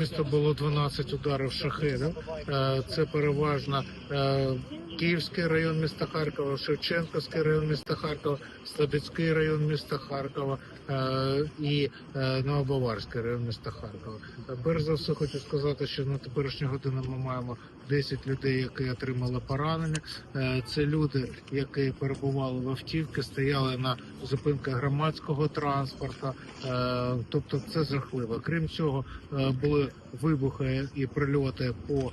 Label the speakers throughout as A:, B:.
A: Місто було 12 ударів шахедом. Це переважно е, Київський район міста Харкова, Шевченківський район міста Харкова, Слобідський район міста Харкова е, і е, Новобаварський район міста Харкова. Перш за все хочу сказати, що на теперішню годину ми маємо 10 людей, які отримали поранення. Е, Це люди, які перебували в автівці, стояли на зупинках громадського транспорту. Тобто це жахливо. Крім цього, були вибухи і прильоти по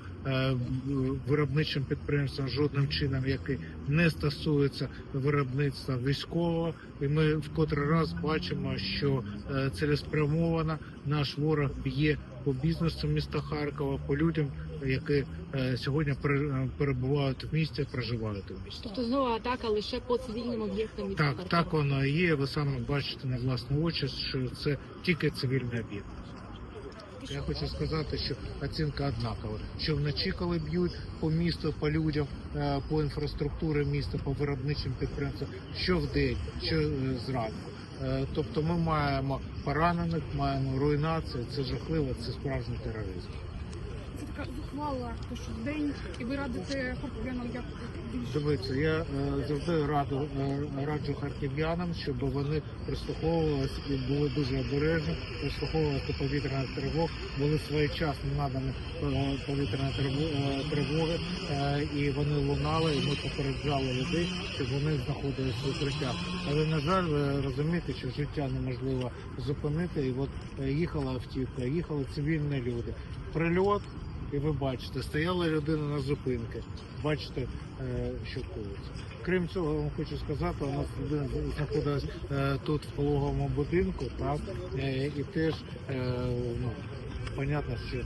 A: виробничим підприємствам жодним чином, які не стосуються виробництва військового. І ми вкотрий раз бачимо, що е, цілеспрямовано наш ворог б'є по бізнесу міста Харкова, по людям, які е, сьогодні е, перебувають в місті, проживають у місті.
B: Тобто знову атака лише по цивільним об'єктам
A: Так,
B: Харкова.
A: так воно і є. Ви саме бачите на власні очі, що це тільки цивільний об'єкт. Я хочу сказати, що оцінка однакова. Що вночі, коли б'ють по місту, по людям, е, по інфраструктурі міста, по виробничим підприємствам, що вдень, що е, зранку. Е, Тобто ми маємо поранених, маємо руйнацію. Це жахливо, це справжній тероризм.
C: Така зухвала, то що в день, і ви радите харків'янам як більше.
A: Дивіться, я е, завжди раду е, раджу харків'янам, щоб вони прислуховувалися і були дуже обережні, прислуховувалися до повітряних тривог, були своєчасно надані е, повітряні тривоги, і вони лунали, і ми попереджали людей, щоб вони знаходилися в укриттях. Але на жаль, ви розумієте, що життя неможливо зупинити. І от їхала автівка, їхали цивільні люди. Прильот. І ви бачите, стояла людина на зупинці. Бачите, е, що коїться. Крім цього, вам хочу сказати, у нас людина знаходилась е, тут в пологовому будинку, так е, і теж ну. Понятно, що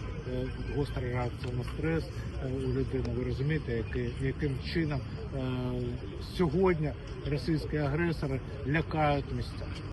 A: гостра реакція на стрес у людини. Ви розумієте, яким чином сьогодні російські агресори лякають місця.